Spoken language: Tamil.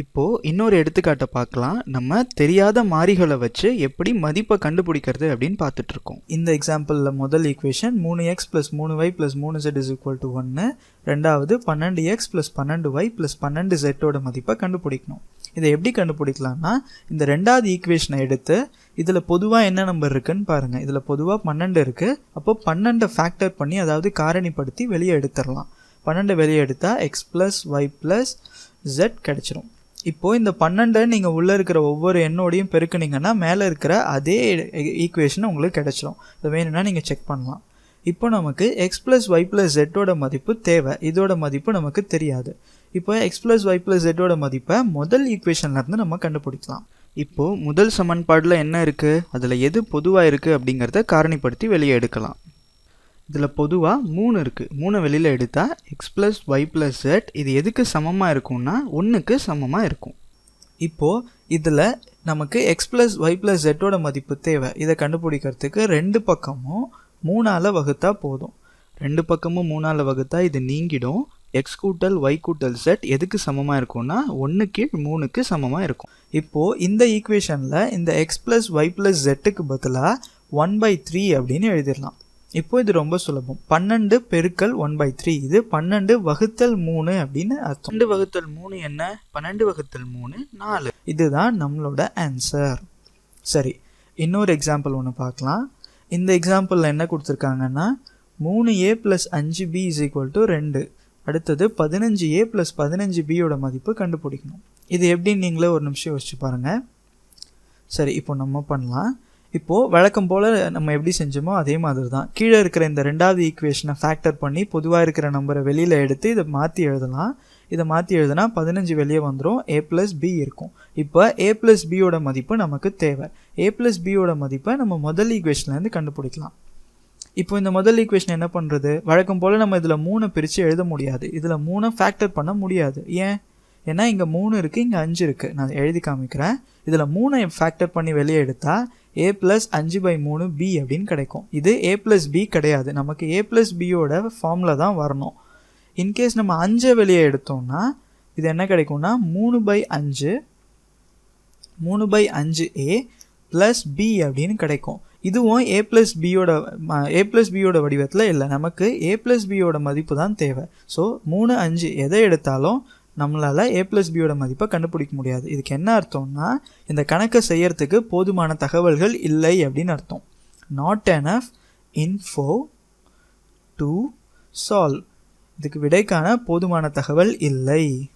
இப்போ இன்னொரு எடுத்துக்காட்டை பார்க்கலாம். நம்ம தெரியாத மாறிகளை வச்சு எப்படி மதிப்பை கண்டுபிடிக்கிறது அப்படின்னு பார்த்துட்டு இருக்கோம். இந்த எக்ஸாம்பிளில் முதல் ஈக்குவேஷன் மூணு எக்ஸ் ப்ளஸ் மூணு ஒய் ப்ளஸ் மூணு செட் இஸ் ஈக்குவல் டு ஒன்று ரெண்டாவது பன்னெண்டு எக்ஸ் ப்ளஸ் பன்னெண்டு ஒய் ப்ளஸ் பன்னெண்டு ஜெட்டோட மதிப்பை கண்டுபிடிக்கணும். இதை எப்படி கண்டுபிடிக்கலாம்னா இந்த ரெண்டாவது ஈக்குவேஷனை எடுத்து இதில் பொதுவாக என்ன நம்பர் இருக்குன்னு பாருங்கள் இதில் பொதுவாக பன்னெண்டு இருக்குது அப்போ பன்னெண்டை ஃபேக்டர் பண்ணி அதாவது காரணிப்படுத்தி வெளியே எடுத்துடலாம். பன்னெண்டு வெளியே எடுத்தால் X plus Y plus Z கிடச்சிரும். இப்போது இந்த பன்னெண்டை நீங்கள் உள்ளே இருக்கிற ஒவ்வொரு எண்ணோடையும் பெருக்குனீங்கன்னா மேலே இருக்கிற அதே ஈக்குவேஷன் உங்களுக்கு கிடச்சிரும். இதை வேணும்னா நீங்கள் செக் பண்ணலாம். இப்போ நமக்கு எக்ஸ் ப்ளஸ் ஒய் ப்ளஸ் ஜெட்டோட மதிப்பு தேவை. இதோட மதிப்பு நமக்கு தெரியாது. இப்போ எக்ஸ் ப்ளஸ் ஒய் ப்ளஸ் ஜெட்டோட மதிப்பை முதல் ஈக்குவேஷன்லேருந்து நம்ம கண்டுபிடிக்கலாம். இப்போது முதல் சமன்பாடில் என்ன இருக்குது அதில் எது பொதுவாக இருக்குது அப்படிங்கிறத காரணிப்படுத்தி வெளியே எடுக்கலாம். இதில் பொதுவாக மூணு இருக்குது மூணு வெளியில் எடுத்தால் X plus Y plus Z இது எதுக்கு சமமாக இருக்கும்னா ஒன்றுக்கு சமமாக இருக்கும். இப்போது இதில் நமக்கு எக்ஸ் ப்ளஸ் ஒய் ப்ளஸ் ஜெட்டோட மதிப்பு தேவை. இதை கண்டுபிடிக்கிறதுக்கு ரெண்டு பக்கமும் மூணால் வகுத்தா போதும். ரெண்டு பக்கமும் மூணால் வகுத்தா இது நீங்கிடும். எக்ஸ் கூட்டல் ஒய் கூட்டல் செட் எதுக்கு சமமாக இருக்கும்னா ஒன்று கீழ் மூணுக்கு சமமாக இருக்கும். இப்போது இந்த ஈக்குவேஷனில் இந்த எக்ஸ் ப்ளஸ் ஒய் ப்ளஸ் ஜெட்டுக்கு பதிலாக ஒன் பை த்ரீ அப்படின்னு எழுதிடலாம். இப்போ இது ரொம்ப சுலபம். பன்னெண்டு பெருக்கல் ஒன் பை த்ரீ இது பன்னெண்டு வகுத்தல் மூணு அப்படின்னு அர்த்தம். பன்னெண்டு வகுத்தல் மூணு என்ன? பன்னெண்டு வகுத்தல் மூணு நாலு. இதுதான் நம்மளோட ஆன்சர் சரி இன்னொரு எக்ஸாம்பிள் ஒன்று பார்க்கலாம். இந்த எக்ஸாம்பிளில் என்ன கொடுத்துருக்காங்கன்னா மூணு ஏ ப்ளஸ் அஞ்சு பி இஸ் ஈக்குவல் டு ரெண்டு. அடுத்தது பதினஞ்சு ஏ ப்ளஸ் பதினஞ்சு பியோட மதிப்பு கண்டுபிடிக்கணும். இது எப்படின்னு நீங்களே ஒரு நிமிஷம் யோசிச்சு பாருங்கள் சரி இப்போ நம்ம பண்ணலாம். இப்போது வழக்கம் போல் நம்ம எப்படி செஞ்சோமோ அதே மாதிரி தான் கீழே இருக்கிற இந்த ரெண்டாவது ஈக்குவேஷனை ஃபேக்டர் பண்ணி பொதுவாக இருக்கிற நம்பரை வெளியில் எடுத்து இதை மாற்றி எழுதலாம். இதை மாற்றி எழுதுனா பதினஞ்சு வெளியே வந்துடும் ஏ ப்ளஸ் பி இருக்கும். இப்போ ஏ ப்ளஸ் பியோட மதிப்பு நமக்கு தேவை. ஏ ப்ளஸ் பியோட மதிப்பை நம்ம முதல் ஈக்குவேஷன்லேருந்து கண்டுபிடிக்கலாம். இப்போ இந்த முதல் ஈக்குவேஷன் என்ன பண்ணுறது வழக்கம் போல் நம்ம இதில் மூணை பிரித்து எழுத முடியாது. இதில் மூணை ஃபேக்டர் பண்ண முடியாது. ஏன்? ஏன்னா இங்கே மூணு இருக்குது இங்கே அஞ்சு இருக்குது நான் எழுதி காமிக்கிறேன். இதில் மூணை ஃபேக்டர் பண்ணி வெளியே எடுத்தால் ஏ ப்ளஸ் அஞ்சு பை மூணு பி அப்படின்னு கிடைக்கும். இது ஏ ப்ளஸ் பி கிடையாது. நமக்கு ஏ ப்ளஸ் பியோட ஃபார்மில் தான் வரணும். இன்கேஸ் நம்ம அஞ்சை வெளியே எடுத்தோம்னா இது என்ன கிடைக்கும்னா மூணு பை அஞ்சு மூணு பை அஞ்சு ஏ ப்ளஸ் பி அப்படின்னு கிடைக்கும். இதுவும் ஏ ப்ளஸ் பியோட ஏ ப்ளஸ் பியோட வடிவத்தில் இல்லை. நமக்கு ஏ ப்ளஸ் பியோட மதிப்பு தான் தேவை. ஸோ மூணு அஞ்சு எதை எடுத்தாலும் நம்மளால் ஏ ப்ளஸ் பியோட மதிப்பை கண்டுபிடிக்க முடியாது. இதுக்கு என்ன அர்த்தம்னா இந்த கணக்கை செய்யறதுக்கு போதுமான தகவல்கள் இல்லை அப்படின்னு அர்த்தம். Not enough info to solve இதுக்கு விடைக்கான போதுமான தகவல் இல்லை.